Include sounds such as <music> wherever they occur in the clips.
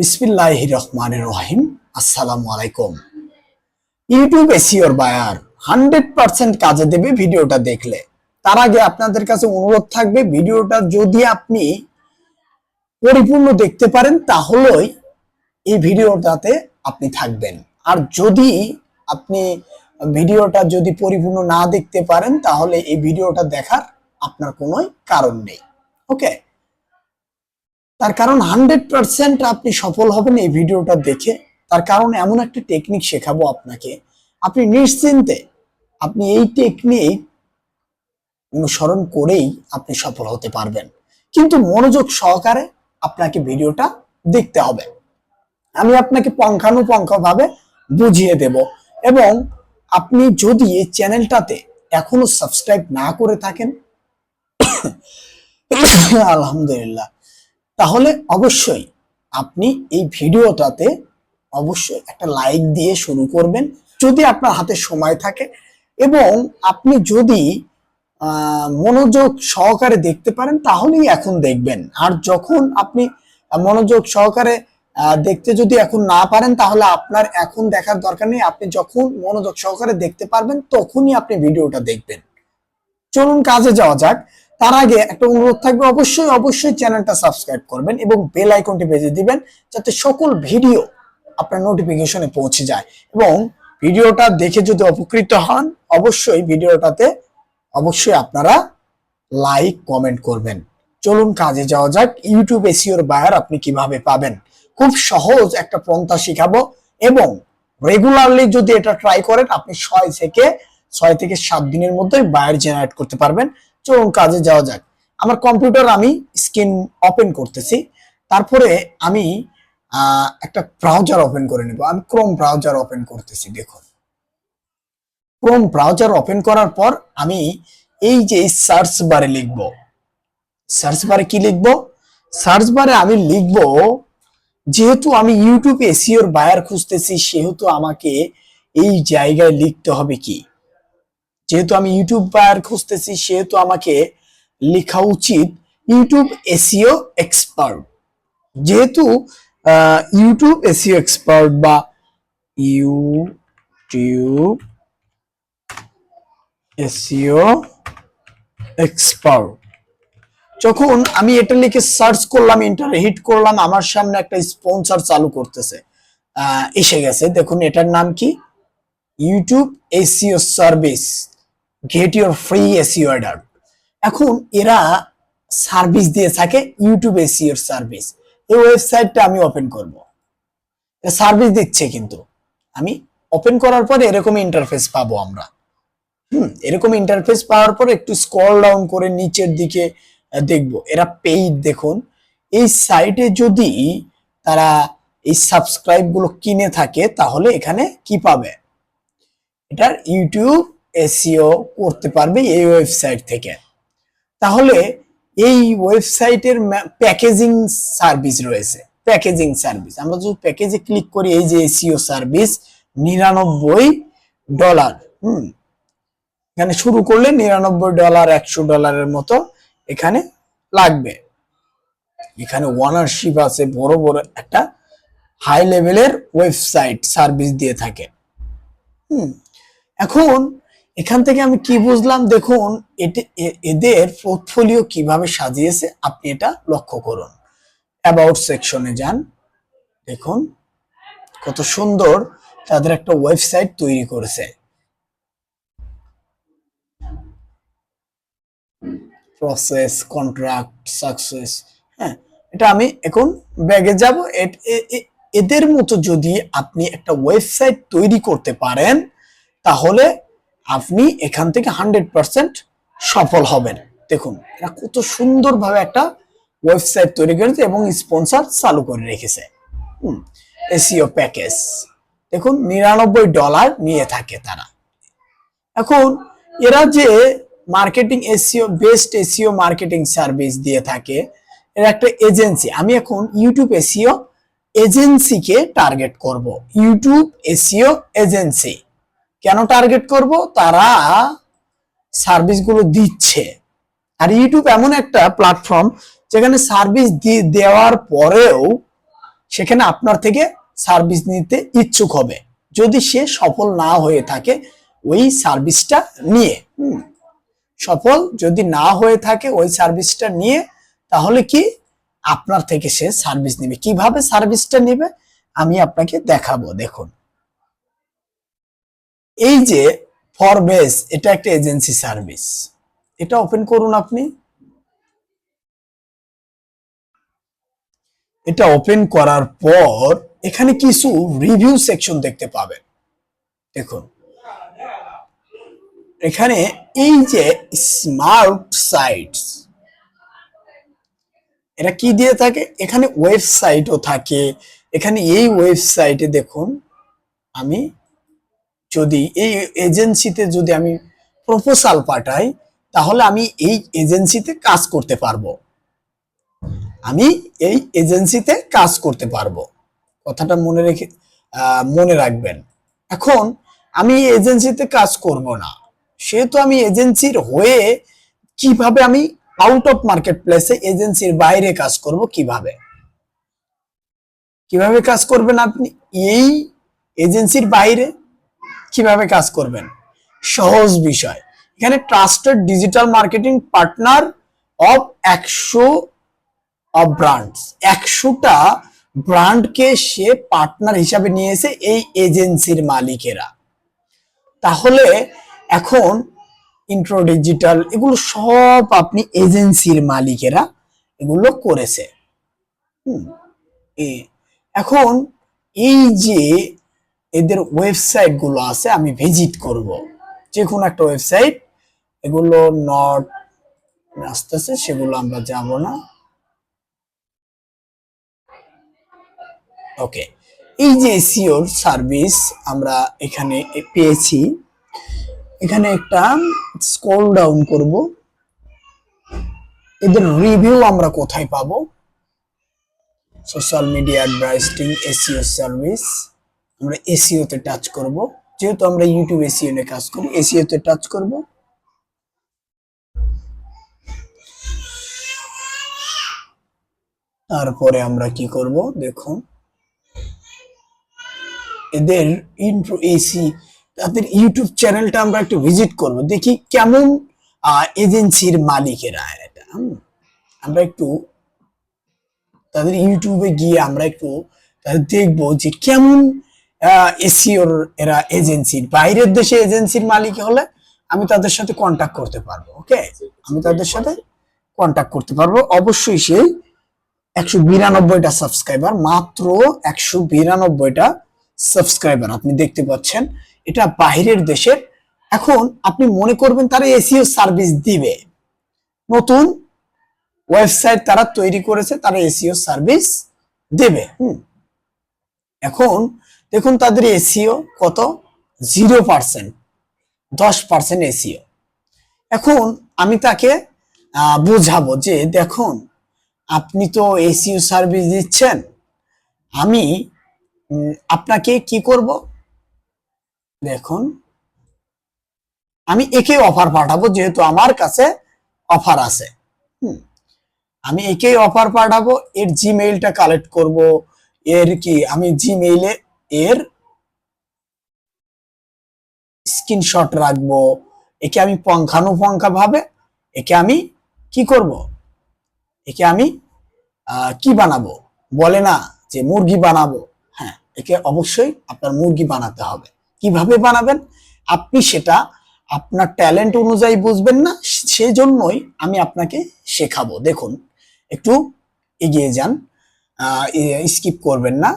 বিসমিল্লাহ রহমান রহিম। আসসালামু আলাইকুম। ইউটিউব এসিওর বায়ার হান্ড্রেড পার্সেন্ট কাজে দেবে ভিডিওটা দেখলে। তার আগে আপনাদের কাছে অনুরোধ থাকবে, ভিডিওটা যদি আপনি পরিপূর্ণ দেখতে পারেন, তাহলেই এই ভিডিওটাতে আপনি থাকবেন। আর যদি আপনি ভিডিওটা যদি পরিপূর্ণ না দেখতে পারেন, তাহলে এই ভিডিওটা দেখার আপনার কোনো কারণ নেই। ওকে? তার কারণ হান্ড্রেড পার্সেন্ট আপনি সফল হবেন এই ভিডিওটা দেখে। তার কারণ এমন একটা টেকনিক শেখাবো আপনাকে। আপনি নিশ্চিন্তে আপনি এই টেকনিক অনুসরণ করেই আপনি সফল হতে পারবেন। কিন্তু মনোযোগ সহকারে আপনাকে ভিডিওটা দেখতে হবে। আমি আপনাকে পঙ্খানুপঙ্খ ভাবে বুঝিয়ে দেব এবং আপনি যদি এই চ্যানেলটাতে এখনও সাবস্ক্রাইব না করে থাকেন, <coughs> আলহামদুলিল্লাহ তাহলে অবশ্যই আপনি এই ভিডিওটাতে অবশ্যই একটা লাইক দিয়ে শুরু করবেন, যদি আপনার হাতে সময় থাকে এবং আপনি যদি মনোযোগ সহকারে দেখতে পারেন তাহলেই এখন দেখবেন। আর যখন আপনি মনোযোগ সহকারে দেখতে যদি এখন না পারেন তাহলে আপনার এখন দেখার দরকার নেই। আপনি যখন মনোযোগ সহকারে দেখতে পারবেন তখনই আপনি ভিডিওটা দেখবেন। চলুন কাজে যাওয়া যাক। তার আগে একটা অনুরোধ থাকবে, অবশ্যই অবশ্যই চ্যানেলটা সাবস্ক্রাইব করবেন এবং বেল আইকনটি বেজে দিবেন যাতে সকল ভিডিও আপনার নোটিফিকেশনে পৌঁছে যায়। এবং ভিডিওটা দেখে যদি উপকৃত হন, অবশ্যই ভিডিওটাতে অবশ্যই আপনারা লাইক কমেন্ট করবেন। চলুন কাজে যাওয়া যাক ইউটিউব এসিওর বায়ার আপনি কীভাবে পাবেন? খুব সহজ একটা পন্থা শিখাবো এবং রেগুলারলি যদি এটা ট্রাই করেন, আপনি ছয় থেকে ছয় থেকে সাত দিনের মধ্যেই বায়ার জেনারেট করতে পারবেন। চলুন কাজে যাওয়া যাক। আমার কম্পিউটার আমি স্ক্রিন ওপেন করতেছি। তারপরে আমি একটা ব্রাউজার ওপেন করে নেব। আমি ক্রোম ব্রাউজার ওপেন করতেছি, দেখুন। ক্রোম ব্রাউজার ওপেন করার পর আমি এই যে সার্চ বারে লিখব। সার্চ বারে কি লিখব? সার্চ বারে আমি লিখব, যেহেতু আমি ইউটিউব এসিওর বায়ার খুঁজতেছি, সেহেতু আমাকে এই জায়গায় লিখতে হবে কি? যেহেতু আমি ইউটিউব বায়ার খুঁজতেছি, সেহেতু আমাকে লেখা উচিত ইউটিউব এসিও এক্সপার্ট। যেহেতু ইউটিউব এসিও এক্সপার্ট বা ইউটিউব এসিও এক্সপার্ট। যখন আমি এটা লিখে সার্চ করলাম, ইন্টার হিট করলাম, আমার সামনে একটা স্পন্সর চালু করতেছে। এসে গেছে। দেখুন, এটার নাম কি? YouTube SEO service. Get your free SEO order এখন এরা সার্ভিস দিয়ে থাকে ইউটিউব এসিওর সার্ভিস এই ওয়েবসাইটটা আমি ওপেন করব। সার্ভিস দিচ্ছে কিন্তু। আমি ওপেন করার পরে এরকম ইন্টারফেস পাবো আমরা। হুম, এরকম ইন্টারফেস পাওয়ার পর একটু স্ক্রল ডাউন করে নিচের দিকে দেখব। এরা পেইড দেখুন। এই সাইটে যদি তারা এই সাবস্ক্রাইবগুলো কিনে থাকে, তাহলে এখানে কি পাবে? এটার ইউটিউব এসিও করতে পারবে এই ওয়েবসাইট থেকে। তাহলে এই ওয়েবসাইটের প্যাকেজিং সার্ভিস রয়েছে। প্যাকেজিং সার্ভিস আমরা যদি প্যাকেজে ক্লিক করি, এই যে এসিও সার্ভিস নিরানব্বই ডলার হুম। এখানে শুরু করলে নিরানব্বই ডলার একশো ডলারের মতো এখানে লাগবে। এখানে ওয়ানারশিপ আছে, বড় বড় একটা হাই লেভেলের ওয়েবসাইট সার্ভিস দিয়ে থাকে। হুম। এখন এখান থেকে আমি কি বুঝলাম? দেখুন এতে এ- এদের পোর্টফোলিও কীভাবে সাজিয়েছে, আপনি এটা লক্ষ্য করুন। অ্যাবাউট সেকশনে যান। দেখুন, কত সুন্দর তাদের একটা ওয়েবসাইট তৈরি করেছে। প্রসেস কন্ট্রাক্ট সাকসেস হ্যাঁ এটা আমি এখন ব্যাগে যাব। এদের মতো যদি আপনি একটা ওয়েবসাইট তৈরি করতে পারেন, তাহলে আপনি এখান থেকে হান্ড্রেড পার্সেন্ট সফল হবেন। দেখুন, এরা কত সুন্দরভাবে একটা ওয়েবসাইট তৈরি করেছে এবং স্পন্সর চালু করে রেখেছে। এসিও প্যাকেজ দেখুন, নিরানব্বই ডলার নিয়ে থাকে তারা। এখন, এরা যে marketing SEO best SEO marketing service দিয়ে থাকে, এরা একটা এজেন্সি আমি এখন ইউটিউব এসিও এজেন্সিকে টার্গেট করব। ইউটিউব এসিও এজেন্সি কেন টার্গেট করব? তারা সার্ভিসগুলো দিচ্ছে। আর ইউটিউব এমন একটা প্ল্যাটফর্ম যেখানে সার্ভিস দেওয়ার পরেও সেখানে আপনার থেকে সার্ভিস নিতে ইচ্ছুক হবে। যদি সে সফল না হয়ে থাকে, ওই সার্ভিসটা নিয়ে সফল যদি না হয়ে থাকে, ওই সার্ভিসটা নিয়ে, তাহলে কি আপনার থেকে সে সার্ভিস নেবে? কীভাবে সার্ভিসটা নেবে? আমি আপনাকে দেখাবো। দেখুন। এই যে ফরবেস এটা একটা এজেন্সি সার্ভিস এটা ওপেন করুন আপনি। এটা ওপেন করার পর এখানে কিছু রিভিউ সেকশন দেখতে পাবেন। দেখুন। এখানে এই যে স্মার্ট সাইটস এটা কি দিয়ে থাকে? এখানে ওয়েবসাইটও থাকে। এখানে এই ওয়েবসাইটে দেখুন, আমি যদি এই এজেন্সিতে যদি আমি প্রপোজাল পাঠাই, তাহলে আমি এই এজেন্সিতে কাজ করতে পারব। আমি এই এজেন্সিতে কাজ করতে পারব। কথাটা মনে রেখে মনে রাখবেন। এখন আমি এজেন্সিতে কাজ করব না। সেহেতু আমি এজেন্সির হয়ে কীভাবে আমি আউট অফ মার্কেট প্লেসে এজেন্সির বাইরে কাজ করব কীভাবে? কীভাবে কাজ করবেন আপনি? এই এজেন্সির বাইরে কীভাবে কাজ করবেন? সহজ বিষয়। এখানে trusted digital marketing partner of একশো, অফ ব্র্যান্ডস। একশোটা ব্র্যান্ডকে সে পার্টনার হিসাবে নিয়েছে এই এজেন্সির মালিকেরা। তাহলে এখন ইন্ট্রো ডিজিটাল এগুলো সব আপনি এজেন্সির মালিকেরা এগুলো করেছে। এখন এই যে এদের ওয়েবসাইটগুলো আছে, আমি ভিজিট করব। যে কোনো একটা ওয়েবসাইট এগুলো নট আস্তে আস্তে সেগুলো আমরা যাব না। ওকে এই যে এসিওর সার্ভিস আমরা এখানে পেয়েছি, এখানে একটা স্ক্রল ডাউন করব। এদের রিভিউ আমরা কোথায় পাবো? Social media advertising SEO service আমরা এসিও তে টাচ করব। যেহেতু আমরা ইউটিউব এসিও নিয়ে কাজ করি এসিও তে টাচ করব। তারপরে আমরা কি করব, দেখুন। এদের ইন্ট্রো এসি তাদের ইউটিউব চ্যানেলটা আমরা একটু ভিজিট করব। দেখি কেমন এজেন্সির মালিকেরা এটা। আমরা একটু তাদের ইউটিউবে গিয়ে আমরা একটু দেখব যে কেমন এসিওর এরা এজেন্সির বাইরের দেশে এজেন্সির মালিক হলে আমি তাদের সাথে কন্ট্যাক্ট করতে পারব ওকে আমি তাদের সাথে কন্ট্যাক্ট করতে পারব। অবশ্যই সেই একশো বিরানব্বইটা সাবস্ক্রাইবার মাত্র একশো বিরানব্বইটা সাবস্ক্রাইবার আপনি দেখতে পাচ্ছেন। এটা বাইরের দেশের। এখন আপনি মনে করবেন তারা এসিও সার্ভিস দিবে। নতুন ওয়েবসাইট তারা তৈরি করেছে, তারা এসিও সার্ভিস দেবে। হুম। এখন দেখুন তাদের এসিও কত? জিরো পার্সেন্ট দশ পার্সেন্ট এসিও। এখন আমি তাকে বোঝাবো যে দেখুন, আপনি তো এসিও সার্ভিস দিচ্ছেন, আমি আপনাকে কি করব? দেখুন, আমি একে অফার পাঠাবো যেহেতু আমার কাছে অফার আছে। আমি একেই অফার পাঠাবো, এর জিমেইলটা কালেক্ট করব, এর কি, আমি জিমেইলে এর স্ক্রিনশট রাখব। একে আমি পঙ্খানুপঙ্খা ভাবে একে আমি কি করব? একে আমি কি বানাবো? বলে না যে মুরগি বানাবো। হ্যাঁ একে অবশ্যই আপনার মুরগি বানাতে হবে। কীভাবে বানাবেন? আপনি সেটা আপনার ট্যালেন্ট অনুযায়ী বুঝবেন না, সেজন্যই আমি আপনাকে শেখাবো। দেখুন, একটু এগিয়ে যান স্কিপ করবেন না।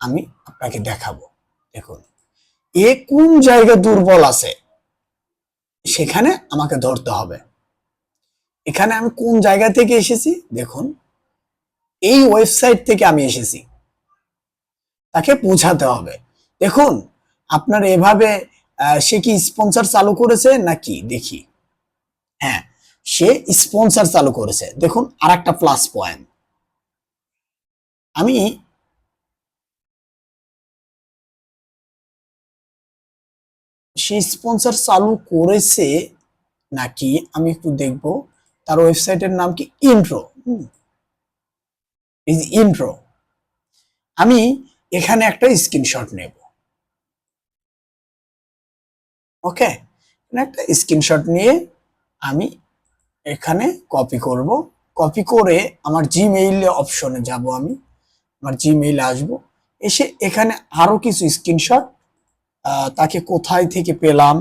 আমি আপনাকে দেখাবো। দেখুন, এ কোন জায়গা দুর্বল আছে? সেখানে আমাকে ধরতে হবে। এখানে আমি কোন জায়গা থেকে এসেছি? দেখুন, এই ওয়েবসাইট থেকে আমি এসেছি। তাকে বোঝাতে হবে। দেখুন, আপনার এভাবে সে কি স্পন্সর চালু করেছে নাকি? দেখি। হ্যাঁ সে স্পন্সর চালু করেছে। দেখুন আর একটা প্লাস পয়েন্ট আমি সে স্পন্সর চালু করেছে নাকি আমি একটু দেখব। তার ওয়েবসাইটের নাম কি? ইন্ট্রো যে ইন্ট্রো আমি এখানে একটা স্ক্রিনশট নেব। ওকে? একটা স্ক্রিনশট নিয়ে আমি এখানে কপি করব। কপি করে আমার জিমেইল অপশনে যাব আমি। আমার জিমেইলে আসব। এসে এখানে আরও কিছু স্ক্রিনশট তাকে কোথায় থেকে পেলাম?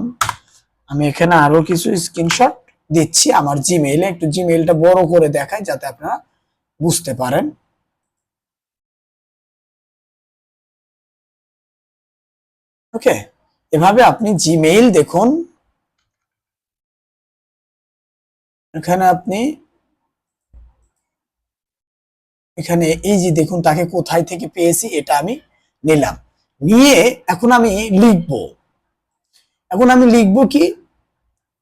আমি এখানে আরও কিছু স্ক্রিনশট দিচ্ছি আমার জিমেইলে একটু জিমেইলটা বড় করে দেখাই যাতে আপনারা বুঝতে পারেন। ওকে এভাবে আপনি জিমেইল দেখুন। এখানে আপনি, এখানে এই যে দেখুন তাকে কোথায় থেকে পেয়েছি এটা আমি নিলাম। নিয়ে এখন আমি লিখব। এখন আমি লিখব কি?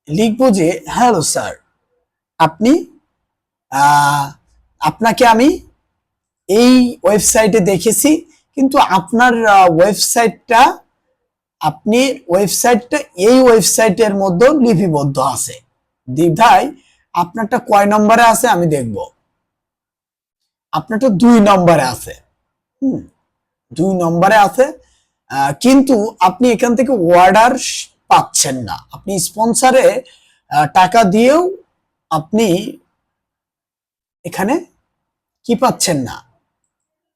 লিখব যে, হ্যালো স্যার, আপনি আপনাকে আমি এই ওয়েবসাইটে দেখেছি, কিন্তু আপনার ওয়েবসাইটটা, আপনি ওয়েবসাইটটা এই ওয়েবসাইটের মধ্যে লিপিবদ্ধ আছে। দ্বিধায় আপনারটা কয় নম্বরে আছে আমি দেখব। আপনারটা দুই নম্বরে আছে। হুম। দুই নম্বরে আছে কিন্তু আপনি এখান থেকে অর্ডার পাচ্ছেন না। আপনি স্পন্সারে টাকা দিয়েও আপনি এখানে কি পাচ্ছেন না?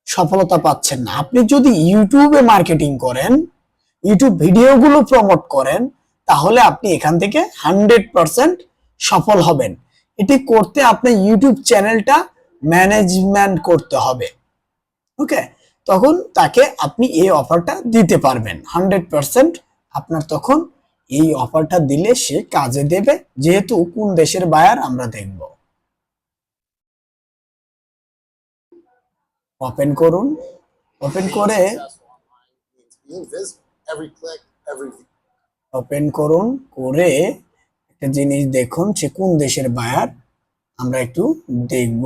সফলতা পাচ্ছেন না। আপনি যদি ইউটিউবে মার্কেটিং করেন, ইউটিউব ভিডিওগুলো প্রমোট করেন, তাহলে আপনি এখান থেকে হান্ড্রেড পারসেন্ট সফল হবেন। এটি করতে আপনার ইউটিউব চ্যানেলটা ম্যানেজমেন্ট করতে হবে। ওকে তখন তাকে আপনি এই অফারটা দিতে পারবেন। হান্ড্রেড পারসেন্ট আপনার তখন এই অফারটা দিলে সে কাজে দেবে, যেহেতু কোন দেশের বায়ার আমরা দেখব। ওপেন করুন। ওপেন করে. ওপেন করুন, করে একটা জিনিস দেখুন, সে কোন দেশের বায়ার আমরা একটু দেখব।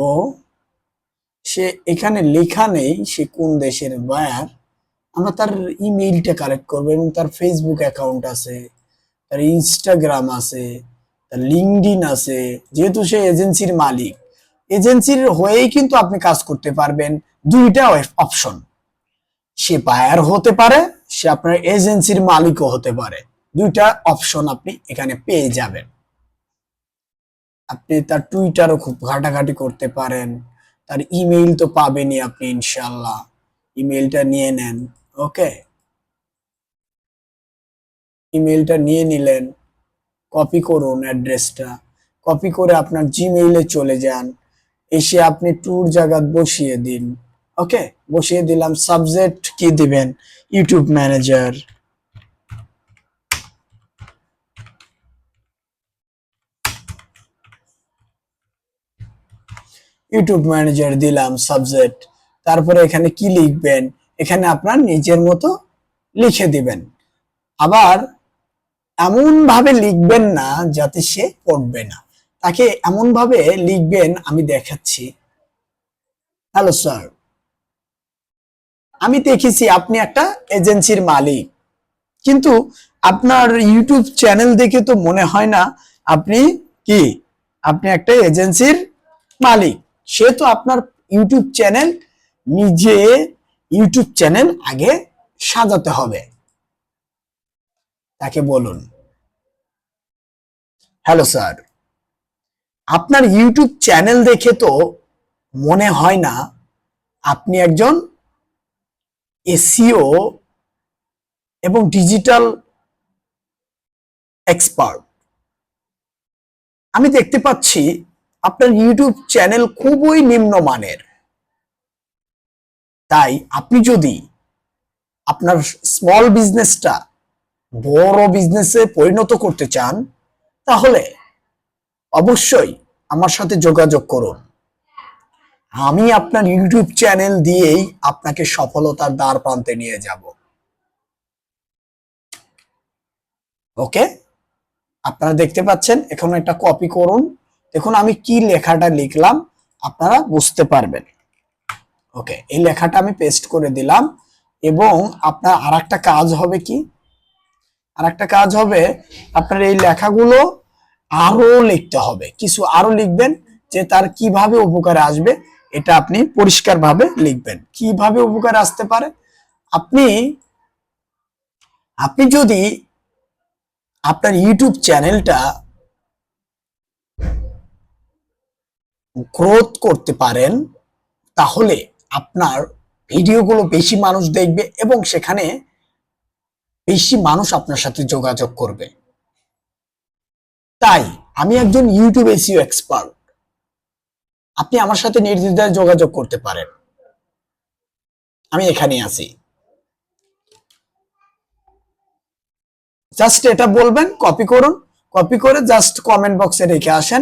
সে এখানে লেখা নেই সে কোন দেশের বায়ার আমরা তার ইমেইলটা কালেক্ট করব এবং তার ফেসবুক অ্যাকাউন্ট আছে, তার ইনস্টাগ্রাম আছে, তার লিঙ্কডিন আছে। যেহেতু সে এজেন্সির মালিক এজেন্সির হয়েই কিন্তু আপনি কাজ করতে পারবেন। দুইটা অপশন সে বায়ার হতে পারে, সে আপনার এজেন্সির মালিকও হতে পারে। দুইটা অপশন আপনি এখানে পেয়ে যাবেন। আপনি তার টুইটারও খুব ঘাটাঘাটি করতে পারেন। তার ইমেইল তো পাবেনই আপনি ইনশাল্লাহ ইমেইলটা নিয়ে নেন ওকে ইমেইলটা নিয়ে নিলেন কপি করুন অ্যাড্রেসটা কপি করে আপনার জিমেইলে চলে যান। এসে আপনি ট্যুর জায়গা বসিয়ে দিন ওকে বসিয়ে দিলাম সাবজেক্ট কি দিবেন? ইউটিউব ম্যানেজার ইউটিউব ম্যানেজার দিলাম সাবজেক্ট তারপরে এখানে কি লিখবেন? এখানে আপনার নিজের মতো লিখে দিবেন। আবার এমন ভাবে লিখবেন না যাতে সে পড়বে না। তাকে এমন ভাবে লিখবেন, আমি দেখাচ্ছি। হ্যালো স্যার আমি দেখেছি আপনি একটা এজেন্সির মালিক। কিন্তু আপনার ইউটিউব চ্যানেল দেখে তো মনে হয় না, আপনি কি? আপনি একটা এজেন্সির মালিক। সে তো আপনার ইউটিউব চ্যানেল নিজে ইউটিউব চ্যানেল আগে সাজাতে হবে। তাকে বলুন। হ্যালো স্যার, আপনার ইউটিউব চ্যানেল দেখে তো মনে হয় না আপনি একজন এসিও এবং ডিজিটাল এক্সপার্ট। আমি দেখতে পাচ্ছি আপনার ইউটিউব চ্যানেল খুবই নিম্নমানের। তাই আপনি যদি আপনার স্মল বিজনেসটা বড় বিজনেসে পরিণত করতে চান, তাহলে অবশ্যই আমার সাথে যোগাযোগ করুন। আমি আপনার ইউটিউব চ্যানেল দিয়েই আপনাকে সফলতার দ্বার প্রান্তে নিয়ে যাব। ওকে আপনারা দেখতে পাচ্ছেন, এখন একটা কপি করুন। দেখুন, আমি কি লেখাটা লিখলাম আপনারা বুঝতে পারবেন। ওকে এই লেখাটা আমি পেস্ট করে দিলাম এবং আপনার আর কাজ হবে কি? আর একটা কাজ হবে, আপনার এই লেখাগুলো আরও লিখতে হবে। কিছু আরও লিখবেন যে তার কীভাবে উপকারে আসবে, এটা আপনি পরিষ্কারভাবে লিখবেন। কীভাবে উপকার আসতে পারে? আপনি আপনি যদি আপনার ইউটিউব চ্যানেলটা গ্রোথ করতে পারেন, তাহলে আপনার ভিডিওগুলো বেশি মানুষ দেখবে এবং সেখানে বেশি মানুষ আপনার সাথে যোগাযোগ করবে। তাই আমি একজন ইউটিউব এসিও এক্সপার্ট আপনি আমার সাথে নির্দ্বিধায় যোগাযোগ করতে পারেন। আমি এখানে আছি। জাস্ট এটা বলবেন কপি করুন। কপি করে জাস্ট কমেন্ট বক্সে রেখে আসেন।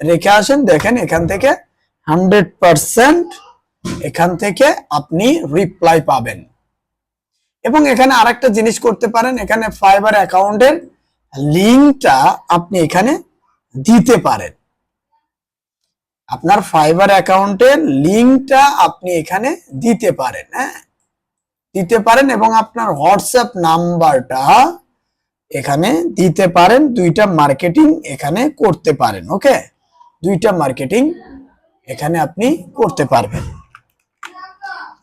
রেখে আসেন, দেখেন এখান থেকে হান্ড্রেড পার্সেন্ট এখান থেকে আপনি রিপ্লাই পাবেন। এবং এখানে আরেকটা জিনিস করতে পারেন, এখানে ফাইবার অ্যাকাউন্টের লিঙ্কটা আপনি এখানে দিতে পারেন। আপনার ফাইবার অ্যাকাউন্টের লিঙ্কটা আপনি এখানে দিতে পারেন হ্যাঁ? দিতে পারেন এবং আপনার হোয়াটসঅ্যাপ নাম্বারটা এখানে দিতে পারেন, দুইটা মার্কেটিং এখানে করতে পারেন ওকে দুইটা মার্কেটিং এখানে আপনি করতে পারবেন।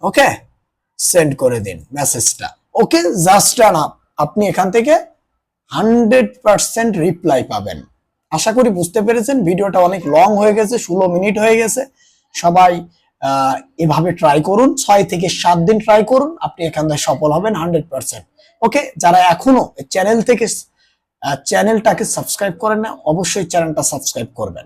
ওকে সেন্ড করে দিন মেসেজটা ওকে জাস্ট আপনি এখান থেকে হান্ড্রেড পার্সেন্ট রিপ্লাই পাবেন। আশা করি বুঝতে পেরেছেন, ভিডিওটা অনেক লং হয়ে গেছে, ষোলো মিনিট হয়ে গেছে। সবাই এভাবে ট্রাই করুন, ছয় থেকে সাত দিন ট্রাই করুন, আপনি এখান থেকে সফল হবেন হান্ড্রেড পার্সেন্ট ওকে যারা এখনও চ্যানেল থেকে চ্যানেলটাকে সাবস্ক্রাইব করেন না, অবশ্যই চ্যানেলটা সাবস্ক্রাইব করবেন।